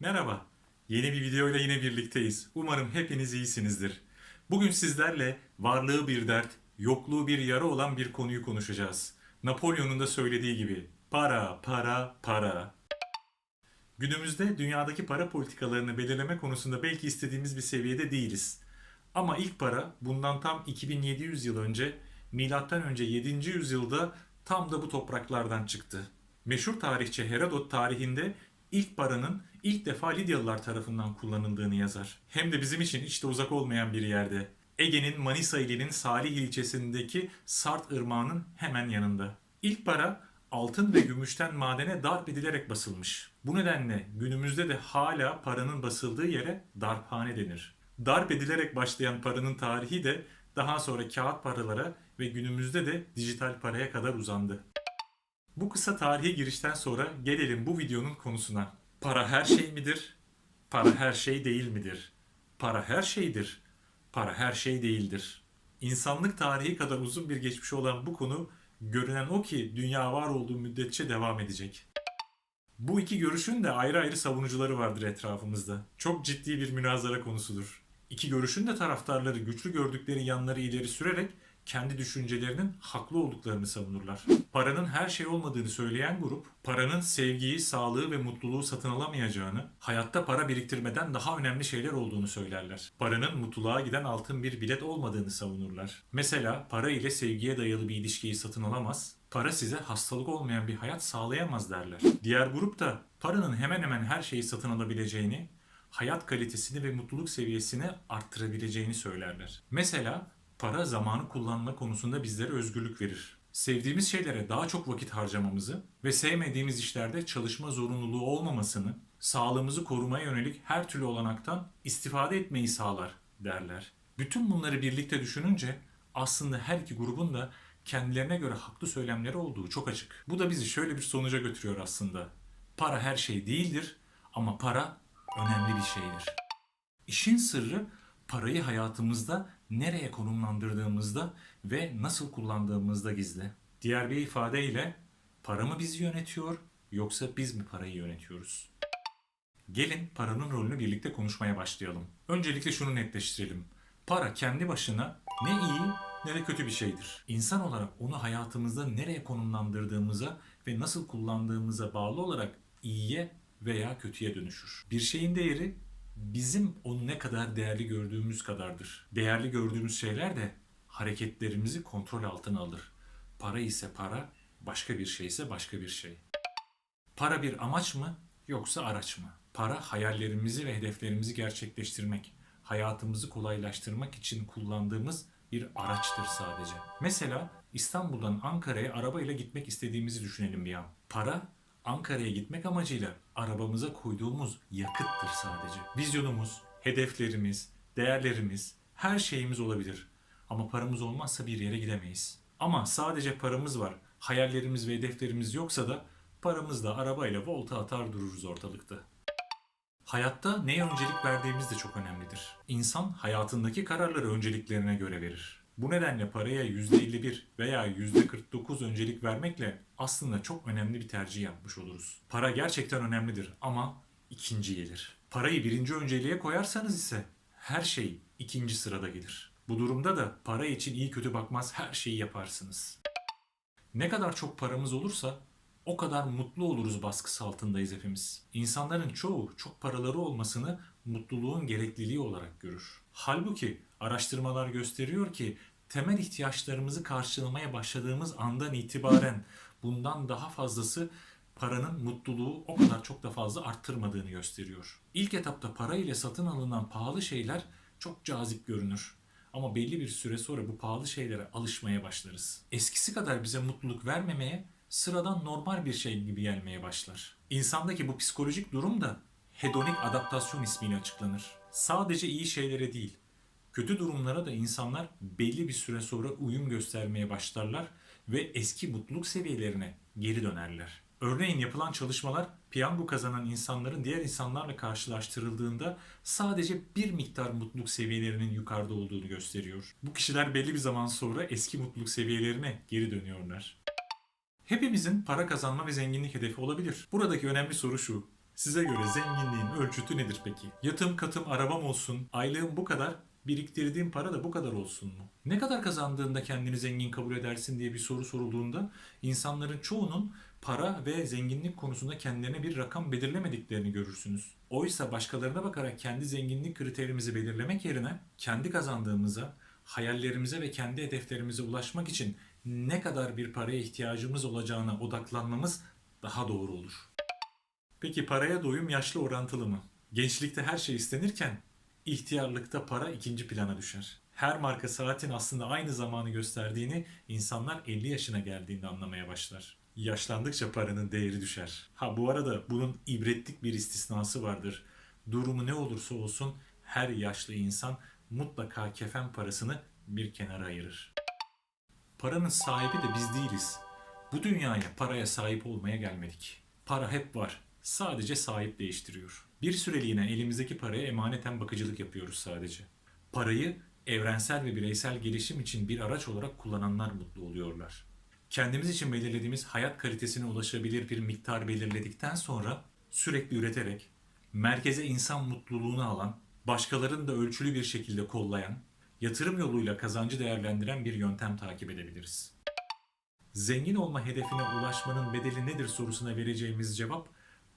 Merhaba. Yeni bir videoyla yine birlikteyiz. Umarım hepiniz iyisinizdir. Bugün sizlerle varlığı bir dert, yokluğu bir yara olan bir konuyu konuşacağız. Napolyon'un da söylediği gibi para, para, para. Günümüzde dünyadaki para politikalarını belirleme konusunda belki istediğimiz bir seviyede değiliz. Ama ilk para bundan tam 2700 yıl önce milattan önce 7. yüzyılda tam da bu topraklardan çıktı. Meşhur tarihçi Herodot tarihinde ilk paranın ilk defa Lidyalılar tarafından kullanıldığını yazar. Hem de bizim için hiç de uzak olmayan bir yerde. Ege'nin Manisa ilinin Salih ilçesindeki Sart Irmağı'nın hemen yanında. İlk para altın ve gümüşten madene darp edilerek basılmış. Bu nedenle günümüzde de hala paranın basıldığı yere darphane denir. Darp edilerek başlayan paranın tarihi de daha sonra kağıt paralara ve günümüzde de dijital paraya kadar uzandı. Bu kısa tarihi girişten sonra gelelim bu videonun konusuna. Para her şey midir? Para her şey değil midir? Para her şeydir. Para her şey değildir. İnsanlık tarihi kadar uzun bir geçmişi olan bu konu görünen o ki dünya var olduğu müddetçe devam edecek. Bu iki görüşün de ayrı ayrı savunucuları vardır etrafımızda. Çok ciddi bir münazara konusudur. İki görüşün de taraftarları güçlü gördükleri yanları ileri sürerek kendi düşüncelerinin haklı olduklarını savunurlar. Paranın her şey olmadığını söyleyen grup, paranın sevgiyi, sağlığı ve mutluluğu satın alamayacağını, hayatta para biriktirmeden daha önemli şeyler olduğunu söylerler. Paranın mutluluğa giden altın bir bilet olmadığını savunurlar. Mesela para ile sevgiye dayalı bir ilişkiyi satın alamaz, para size hastalık olmayan bir hayat sağlayamaz derler. Diğer grup da paranın hemen hemen her şeyi satın alabileceğini, hayat kalitesini ve mutluluk seviyesini arttırabileceğini söylerler. Mesela para zamanı kullanma konusunda bizlere özgürlük verir. Sevdiğimiz şeylere daha çok vakit harcamamızı ve sevmediğimiz işlerde çalışma zorunluluğu olmamasını, sağlığımızı korumaya yönelik her türlü olanaktan istifade etmeyi sağlar derler. Bütün bunları birlikte düşününce aslında her iki grubun da kendilerine göre haklı söylemleri olduğu çok açık. Bu da bizi şöyle bir sonuca götürüyor aslında. Para her şey değildir ama para önemli bir şeydir. İşin sırrı parayı hayatımızda nereye konumlandırdığımızda ve nasıl kullandığımızda gizli. Diğer bir ifadeyle para mı bizi yönetiyor yoksa biz mi parayı yönetiyoruz? Gelin paranın rolünü birlikte konuşmaya başlayalım. Öncelikle şunu netleştirelim. Para kendi başına ne iyi ne de kötü bir şeydir. İnsan olarak onu hayatımızda nereye konumlandırdığımıza ve nasıl kullandığımıza bağlı olarak iyiye veya kötüye dönüşür. Bir şeyin değeri bizim onu ne kadar değerli gördüğümüz kadardır. Değerli gördüğümüz şeyler de hareketlerimizi kontrol altına alır. Para ise para, başka bir şey ise başka bir şey. Para bir amaç mı yoksa araç mı? Para hayallerimizi ve hedeflerimizi gerçekleştirmek, hayatımızı kolaylaştırmak için kullandığımız bir araçtır sadece. Mesela İstanbul'dan Ankara'ya arabayla gitmek istediğimizi düşünelim bir an. Para Ankara'ya gitmek amacıyla arabamıza koyduğumuz yakıttır sadece. Vizyonumuz, hedeflerimiz, değerlerimiz, her şeyimiz olabilir. Ama paramız olmazsa bir yere gidemeyiz. Ama sadece paramız var, hayallerimiz ve hedeflerimiz yoksa da paramızla arabayla volta atar dururuz ortalıkta. Hayatta neye öncelik verdiğimiz de çok önemlidir. İnsan hayatındaki kararları önceliklerine göre verir. Bu nedenle paraya %51 veya %49 öncelik vermekle aslında çok önemli bir tercih yapmış oluruz. Para gerçekten önemlidir ama ikinci gelir. Parayı birinci önceliğe koyarsanız ise her şey ikinci sırada gelir. Bu durumda da para için iyi kötü bakmaz her şeyi yaparsınız. Ne kadar çok paramız olursa o kadar mutlu oluruz baskısı altındayız hepimiz. İnsanların çoğu çok paraları olmasını mutluluğun gerekliliği olarak görür. Halbuki araştırmalar gösteriyor ki temel ihtiyaçlarımızı karşılamaya başladığımız andan itibaren bundan daha fazlası paranın mutluluğu o kadar çok da fazla arttırmadığını gösteriyor. İlk etapta para ile satın alınan pahalı şeyler çok cazip görünür. Ama belli bir süre sonra bu pahalı şeylere alışmaya başlarız. Eskisi kadar bize mutluluk vermemeye, sıradan normal bir şey gibi gelmeye başlar. İnsandaki bu psikolojik durum da hedonik adaptasyon ismiyle açıklanır. Sadece iyi şeylere değil, kötü durumlara da insanlar belli bir süre sonra uyum göstermeye başlarlar ve eski mutluluk seviyelerine geri dönerler. Örneğin yapılan çalışmalar piyango kazanan insanların diğer insanlarla karşılaştırıldığında sadece bir miktar mutluluk seviyelerinin yukarıda olduğunu gösteriyor. Bu kişiler belli bir zaman sonra eski mutluluk seviyelerine geri dönüyorlar. Hepimizin para kazanma ve zenginlik hedefi olabilir. Buradaki önemli soru şu. Size göre zenginliğin ölçütü nedir peki? Yatım katım arabam olsun, aylığım bu kadar, biriktirdiğim para da bu kadar olsun mu? Ne kadar kazandığında kendini zengin kabul edersin diye bir soru sorulduğunda insanların çoğunun para ve zenginlik konusunda kendilerine bir rakam belirlemediklerini görürsünüz. Oysa başkalarına bakarak kendi zenginlik kriterimizi belirlemek yerine kendi kazandığımıza, hayallerimize ve kendi hedeflerimize ulaşmak için ne kadar bir paraya ihtiyacımız olacağına odaklanmamız daha doğru olur. Peki paraya doyum yaşlı orantılı mı? Gençlikte her şey istenirken ihtiyarlıkta para ikinci plana düşer. Her marka saatin aslında aynı zamanı gösterdiğini insanlar 50 yaşına geldiğinde anlamaya başlar. Yaşlandıkça paranın değeri düşer. Ha bu arada bunun ibretlik bir istisnası vardır. Durumu ne olursa olsun her yaşlı insan mutlaka kefen parasını bir kenara ayırır. Paranın sahibi de biz değiliz. Bu dünyaya paraya sahip olmaya gelmedik. Para hep var. Sadece sahip değiştiriyor. Bir süreliğine elimizdeki paraya emaneten bakıcılık yapıyoruz sadece. Parayı evrensel ve bireysel gelişim için bir araç olarak kullananlar mutlu oluyorlar. Kendimiz için belirlediğimiz hayat kalitesine ulaşabilir bir miktar belirledikten sonra sürekli üreterek merkeze insan mutluluğunu alan, başkalarını da ölçülü bir şekilde kollayan, yatırım yoluyla kazancı değerlendiren bir yöntem takip edebiliriz. Zengin olma hedefine ulaşmanın bedeli nedir sorusuna vereceğimiz cevap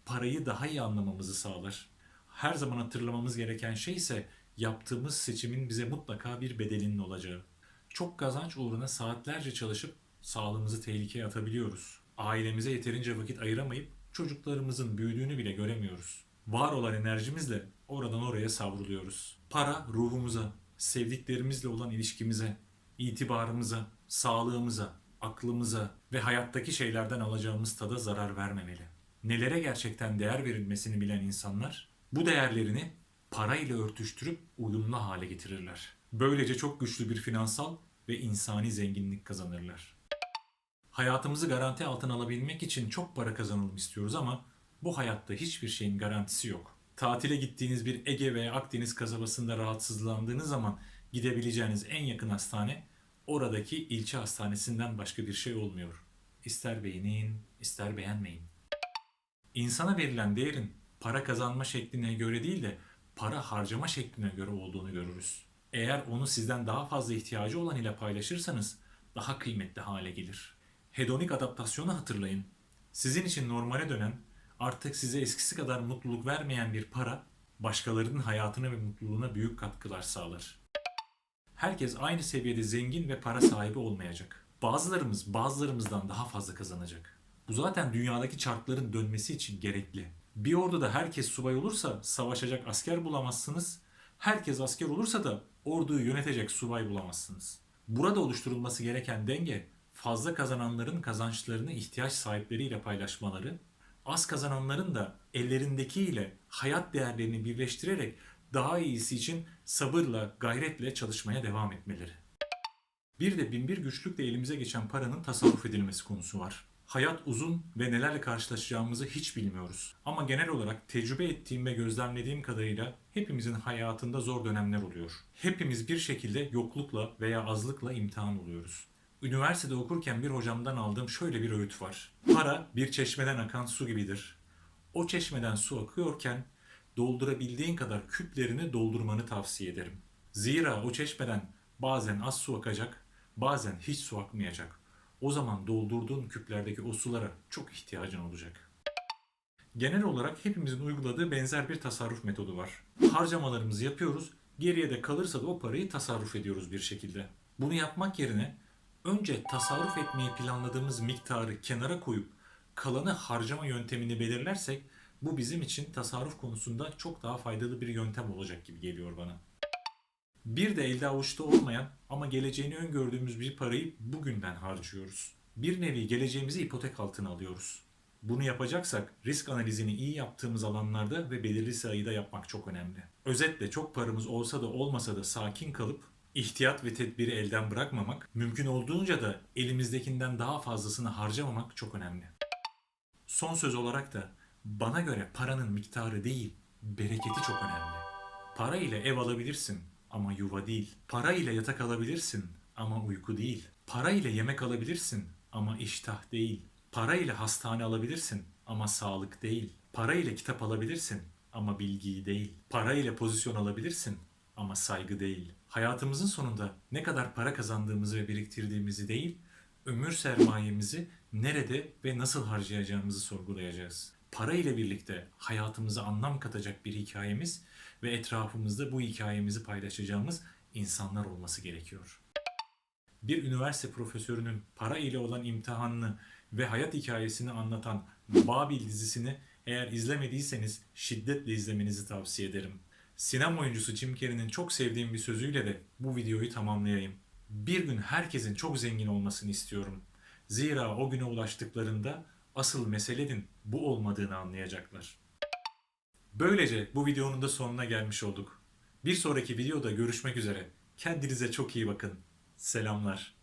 parayı daha iyi anlamamızı sağlar. Her zaman hatırlamamız gereken şey ise yaptığımız seçimin bize mutlaka bir bedelinin olacağı. Çok kazanç uğruna saatlerce çalışıp sağlığımızı tehlikeye atabiliyoruz. Ailemize yeterince vakit ayıramayıp çocuklarımızın büyüdüğünü bile göremiyoruz. Var olan enerjimizle oradan oraya savruluyoruz. Para ruhumuza, sevdiklerimizle olan ilişkimize, itibarımıza, sağlığımıza, aklımıza ve hayattaki şeylerden alacağımız tada zarar vermemeli. Nelere gerçekten değer verilmesini bilen insanlar bu değerlerini para ile örtüştürüp uyumlu hale getirirler. Böylece çok güçlü bir finansal ve insani zenginlik kazanırlar. Hayatımızı garanti altına alabilmek için çok para kazanalım istiyoruz ama bu hayatta hiçbir şeyin garantisi yok. Tatile gittiğiniz bir Ege veya Akdeniz kasabasında rahatsızlandığınız zaman gidebileceğiniz en yakın hastane oradaki ilçe hastanesinden başka bir şey olmuyor. İster beğenin, ister beğenmeyin. İnsana verilen değerin para kazanma şekline göre değil de para harcama şekline göre olduğunu görürüz. Eğer onu sizden daha fazla ihtiyacı olan ile paylaşırsanız daha kıymetli hale gelir. Hedonik adaptasyonu hatırlayın. Sizin için normale dönen, artık size eskisi kadar mutluluk vermeyen bir para, başkalarının hayatına ve mutluluğuna büyük katkılar sağlar. Herkes aynı seviyede zengin ve para sahibi olmayacak. Bazılarımız bazılarımızdan daha fazla kazanacak. Bu zaten dünyadaki çarkların dönmesi için gerekli. Bir orduda herkes subay olursa savaşacak asker bulamazsınız. Herkes asker olursa da orduyu yönetecek subay bulamazsınız. Burada oluşturulması gereken denge fazla kazananların kazançlarını ihtiyaç sahipleriyle paylaşmaları, az kazananların da ellerindekiyle hayat değerlerini birleştirerek daha iyisi için sabırla, gayretle çalışmaya devam etmeleri. Bir de binbir güçlükle elimize geçen paranın tasarruf edilmesi konusu var. Hayat uzun ve nelerle karşılaşacağımızı hiç bilmiyoruz. Ama genel olarak tecrübe ettiğim ve gözlemlediğim kadarıyla hepimizin hayatında zor dönemler oluyor. Hepimiz bir şekilde yoklukla veya azlıkla imtihan oluyoruz. Üniversitede okurken bir hocamdan aldığım şöyle bir öğüt var. Para bir çeşmeden akan su gibidir. O çeşmeden su akıyorken doldurabildiğin kadar küplerini doldurmanı tavsiye ederim. Zira o çeşmeden bazen az su akacak, bazen hiç su akmayacak. O zaman doldurduğun küplerdeki o sulara çok ihtiyacın olacak. Genel olarak hepimizin uyguladığı benzer bir tasarruf metodu var. Harcamalarımızı yapıyoruz, geriye de kalırsa da o parayı tasarruf ediyoruz bir şekilde. Bunu yapmak yerine önce tasarruf etmeyi planladığımız miktarı kenara koyup kalanı harcama yöntemini belirlersek bu bizim için tasarruf konusunda çok daha faydalı bir yöntem olacak gibi geliyor bana. Bir de elde avuçta olmayan ama geleceğini öngördüğümüz bir parayı bugünden harcıyoruz. Bir nevi geleceğimizi ipotek altına alıyoruz. Bunu yapacaksak risk analizini iyi yaptığımız alanlarda ve belirli sayıda yapmak çok önemli. Özetle çok paramız olsa da olmasa da sakin kalıp ihtiyat ve tedbiri elden bırakmamak, mümkün olduğunca da elimizdekinden daha fazlasını harcamamak çok önemli. Son söz olarak da bana göre paranın miktarı değil, bereketi çok önemli. Para ile ev alabilirsin ama yuva değil. Para ile yatak alabilirsin ama uyku değil. Para ile yemek alabilirsin ama iştah değil. Para ile hastane alabilirsin ama sağlık değil. Para ile kitap alabilirsin ama bilgiyi değil. Para ile pozisyon alabilirsin ama saygı değil. Hayatımızın sonunda ne kadar para kazandığımızı ve biriktirdiğimizi değil, ömür sermayemizi nerede ve nasıl harcayacağımızı sorgulayacağız. Para ile birlikte hayatımıza anlam katacak bir hikayemiz ve etrafımızda bu hikayemizi paylaşacağımız insanlar olması gerekiyor. Bir üniversite profesörünün para ile olan imtihanını ve hayat hikayesini anlatan Babil dizisini eğer izlemediyseniz şiddetle izlemenizi tavsiye ederim. Sinema oyuncusu Jim Carrey'nin çok sevdiğim bir sözüyle de bu videoyu tamamlayayım. Bir gün herkesin çok zengin olmasını istiyorum. Zira o güne ulaştıklarında asıl meselenin bu olmadığını anlayacaklar. Böylece bu videonun da sonuna gelmiş olduk. Bir sonraki videoda görüşmek üzere. Kendinize çok iyi bakın. Selamlar.